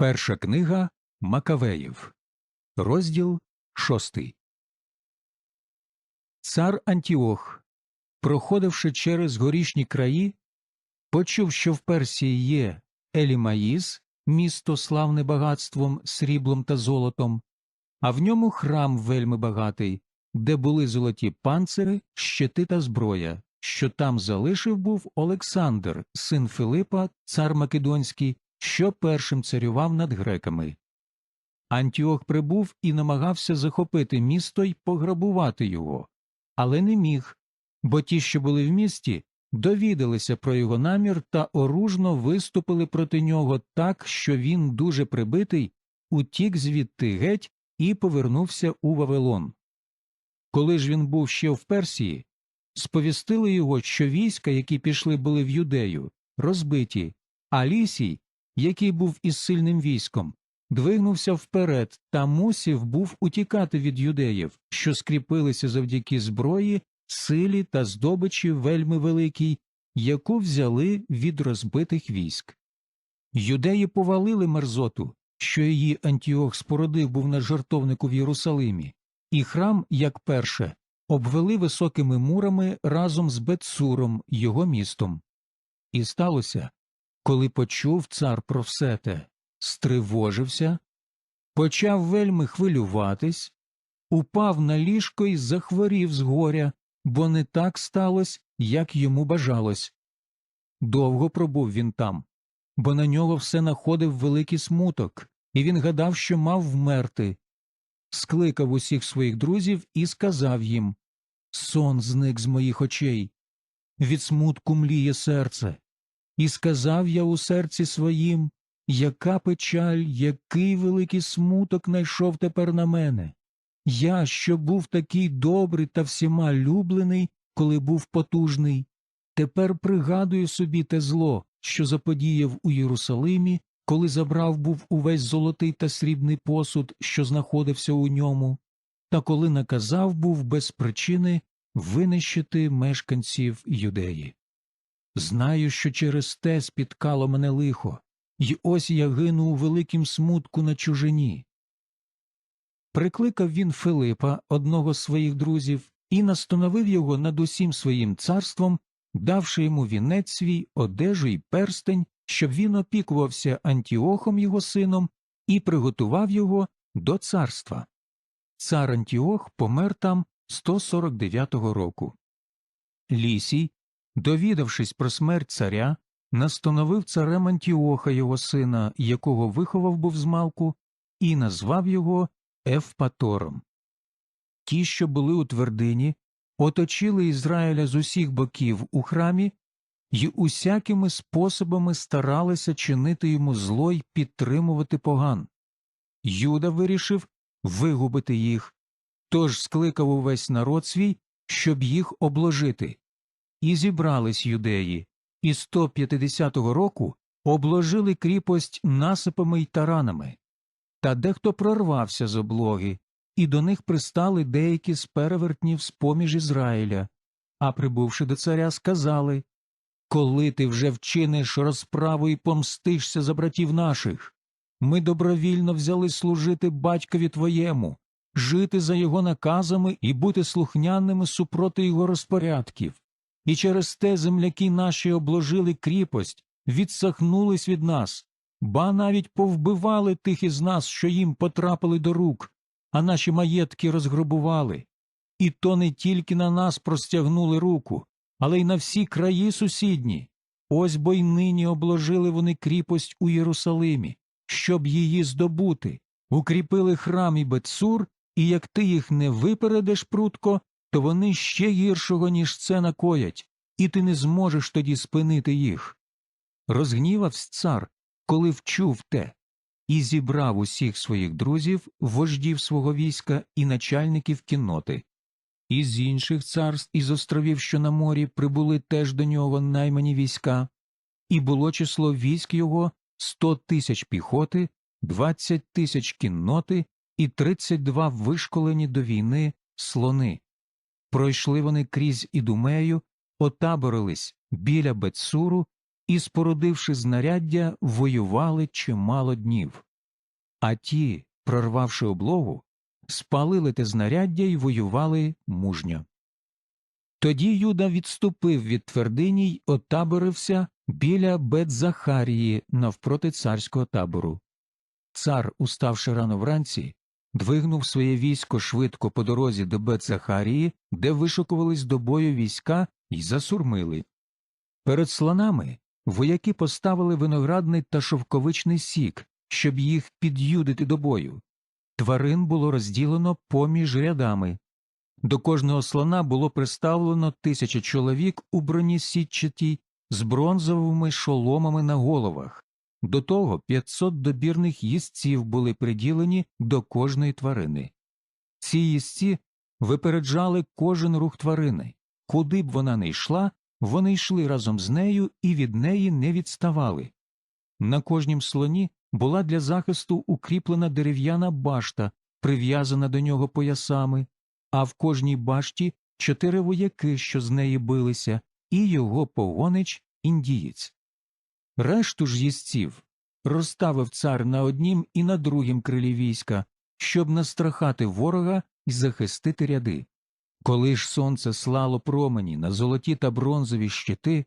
Перша книга Макавеїв, розділ шостий. Цар Антіох, проходивши через горішні краї, почув, що в Персії є Елімаїс, місто славне багатством, сріблом та золотом, а в ньому храм вельми багатий, де були золоті панцири, щити та зброя, що там залишив був Олександр, син Филипа, цар Македонський, що першим царював над греками. Антіох прибув і намагався захопити місто й пограбувати його, але не міг, бо ті, що були в місті, довідалися про його намір та оружно виступили проти нього так, що він, дуже прибитий, утік звідти геть і повернувся у Вавилон. Коли ж він був ще в Персії, сповістили його, що війська, які пішли були в юдею, розбиті, а лісій, який був із сильним військом, двигнувся вперед та мусів був утікати від юдеїв, що скріпилися завдяки зброї, силі та здобичі вельми великій, яку взяли від розбитих військ. Юдеї повалили мерзоту, що її Антіох спородив був на жартовнику в Єрусалимі, і храм, як перше, обвели високими мурами разом з Бетсуром, його містом. І сталося, коли почув цар про все те, стривожився, почав вельми хвилюватись, упав на ліжко і захворів з горя, бо не так сталося, як йому бажалось. Довго пробув він там, бо на нього все находив великий смуток, і він гадав, що мав вмерти. Скликав усіх своїх друзів і сказав їм Сон зник з моїх очей, від смутку мліє серце. І сказав я у серці своїм, яка печаль, який великий смуток найшов тепер на мене. Я, що був такий добрий та всіма люблений, коли був потужний, тепер пригадую собі те зло, що заподіяв у Єрусалимі, коли забрав був увесь золотий та срібний посуд, що знаходився у ньому, та коли наказав був без причини винищити мешканців юдеї. Знаю, що через те спіткало мене лихо, й ось я гину у великім смутку на чужині. Прикликав він Филипа, одного з своїх друзів, і настановив його над усім своїм царством, давши йому вінець свій, одежу й перстень, щоб він опікувався Антіохом його сином і приготував його до царства. Цар Антіох помер там 149-го року. Лісій, довідавшись про смерть царя, настановив царем Антіоха його сина, якого виховав був змалку, і назвав його Евпатором. Ті, що були у твердині, оточили Ізраїля з усіх боків у храмі й усякими способами старалися чинити йому зло й підтримувати поган. Юда вирішив вигубити їх, тож скликав увесь народ свій, щоб їх обложити. І зібрались юдеї, і 150-го року обложили кріпость насипами й таранами. Та дехто прорвався з облоги, і до них пристали деякі з перевертнів з поміж Ізраїля, а прибувши до царя, сказали Коли ти вже вчиниш розправу і помстишся за братів наших, ми добровільно взяли служити батькові твоєму, жити за його наказами і бути слухняними супроти його розпорядків. І через те земляки наші обложили кріпость, відсахнулись від нас, ба навіть повбивали тих із нас, що їм потрапили до рук, а наші маєтки розграбували. І то не тільки на нас простягнули руку, але й на всі краї сусідні. Ось бо й нині обложили вони кріпость у Єрусалимі, щоб її здобути, укріпили храм і Бетсур, і як ти їх не випередиш прутко, то вони ще гіршого, ніж це накоять, і ти не зможеш тоді спинити їх. Розгнівався цар, коли вчув те, і зібрав усіх своїх друзів, вождів свого війська і начальників кінноти. Із інших царств із островів, що на морі, прибули теж до нього наймані війська, і було число військ його сто тисяч піхоти, двадцять тисяч кінноти і тридцять два вишколені до війни слони. Пройшли вони крізь Ідумею, отаборились біля Бетсуру і, спорудивши знаряддя, воювали чимало днів. а ті, прорвавши облогу, спалили те знаряддя й воювали мужньо. Тоді Юда відступив від твердині й отаборився біля Бет-Захарії навпроти царського табору. Цар, уставши рано вранці, двигнув своє військо швидко по дорозі до Бет-Захарії, де вишукувались до бою війська й засурмили. Перед слонами вояки поставили виноградний та шовковичний сік, щоб їх під'юдити до бою. Тварин було розділено поміж рядами. До кожного слона було приставлено тисяча чоловік у броні сітчатій з бронзовими шоломами на головах. До того 500 добірних їстців були приділені до кожної тварини. Ці їстці випереджали кожен рух тварини. Куди б вона не йшла, вони йшли разом з нею і від неї не відставали. На кожнім слоні була для захисту укріплена дерев'яна башта, прив'язана до нього поясами, а в кожній башті чотири вояки, що з неї билися, і його погонич індієць. Решту ж їстців розставив цар на однім і на другім крилі війська, щоб настрахати ворога і захистити ряди. Коли ж сонце слало промені на золоті та бронзові щити,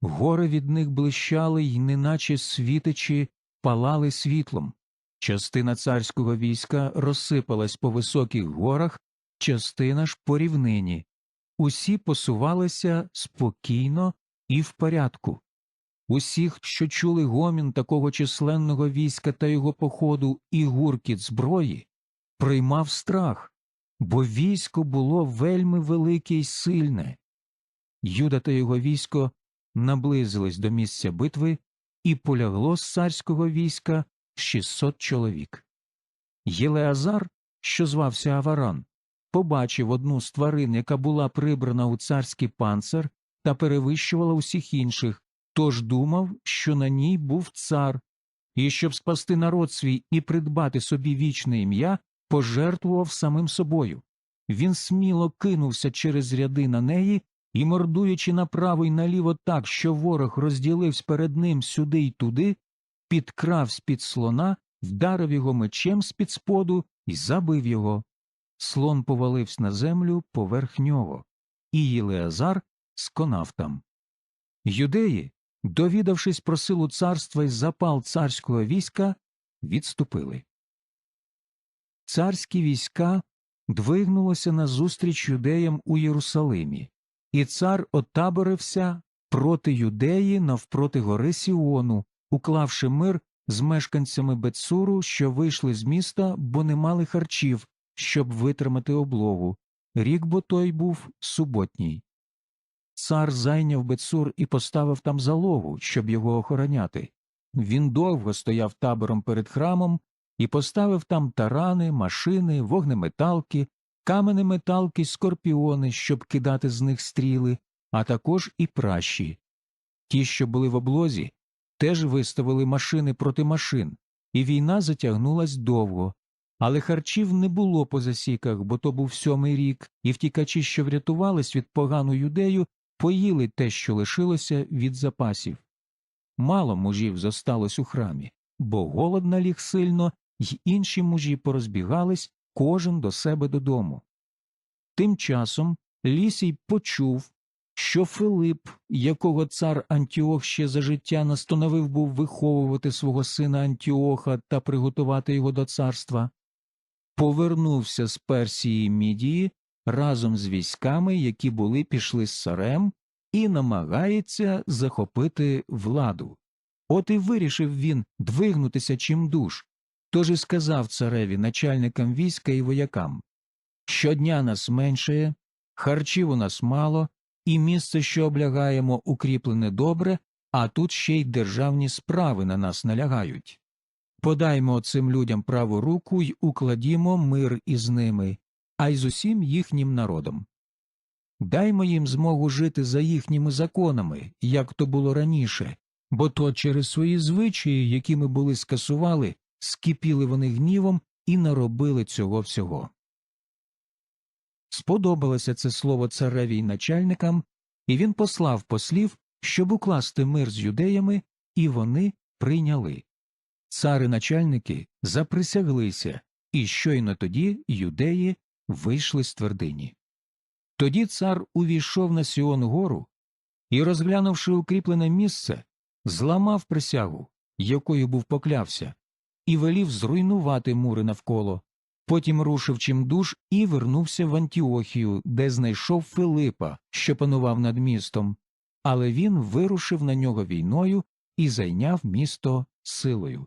гори від них блищали й неначе світичі палали світлом. Частина царського війська розсипалась по високих горах, частина ж по рівнині. Усі посувалися спокійно і в порядку. Усіх, що чули гомін такого численного війська та його походу і гуркіт зброї, приймав страх, бо військо було вельми велике й сильне. Юда та його військо наблизились до місця битви і полягло з царського війська 600 чоловік. Єлеазар, що звався Аваран, побачив одну з тварин, яка була прибрана у царський панцир та перевищувала усіх інших, тож думав, що на ній був цар, і щоб спасти народ свій і придбати собі вічне ім'я, пожертвував самим собою. Він сміло кинувся через ряди на неї і, мордуючи направо й наліво так, що ворог розділився перед ним сюди й туди, підкрав з-під слона, вдарив його мечем з-під споду і забив його. Слон повалився на землю поверх нього, і Єлеазар сконав там. Юдеї, довідавшись про силу царства і запал царського війська, відступили. Царські війська двигнулося назустріч юдеям у Єрусалимі, і цар отаборився проти юдеї навпроти гори Сіону, уклавши мир з мешканцями Бетсуру, що вийшли з міста, бо не мали харчів, щоб витримати облогу. Рік бо той був суботній. Цар зайняв Бетсур і поставив там залогу, щоб його охороняти. Він довго стояв табором перед храмом і поставив там тарани, машини, вогнеметалки, каменеметалки, скорпіони, щоб кидати з них стріли, а також і пращі. Ті, що були в облозі, теж виставили машини проти машин, і війна затягнулась довго. Але харчів не було по засіках, бо то був сьомий рік, і втікачі, що врятувались від погану юдею, поїли те, що лишилося від запасів. Мало мужів зосталось у храмі, бо голод наліг сильно, й інші мужі порозбігались кожен до себе додому. Тим часом Лісій почув, що Филип, якого цар Антіох ще за життя настановив був виховувати свого сина Антіоха та приготувати його до царства, повернувся з Персії Мідії разом з військами, які були пішли з царем, і намагається захопити владу. От і вирішив він двигнутися чимдуж, тож і сказав цареві, начальникам війська і воякам Щодня нас меншає, харчів у нас мало, і місце, що облягаємо, укріплене добре, а тут ще й державні справи на нас налягають. Подаймо цим людям праву руку й укладімо мир із ними, а й з усім їхнім народом. Даймо їм змогу жити за їхніми законами, як то було раніше, бо то через свої звичаї, які ми були скасували, скипіли вони гнівом і наробили цього всього. Сподобалося це слово цареві й начальникам, і він послав послів, щоб укласти мир з юдеями, і вони прийняли. Цари начальники заприсяглися, і щойно тоді юдеї вийшли з твердині. Тоді цар увійшов на Сіон гору і, розглянувши укріплене місце, зламав присягу, якою був поклявся, і велів зруйнувати мури навколо. Потім рушив чимдуж і вернувся в Антіохію, де знайшов Филипа, що панував над містом, але він вирушив на нього війною і зайняв місто силою.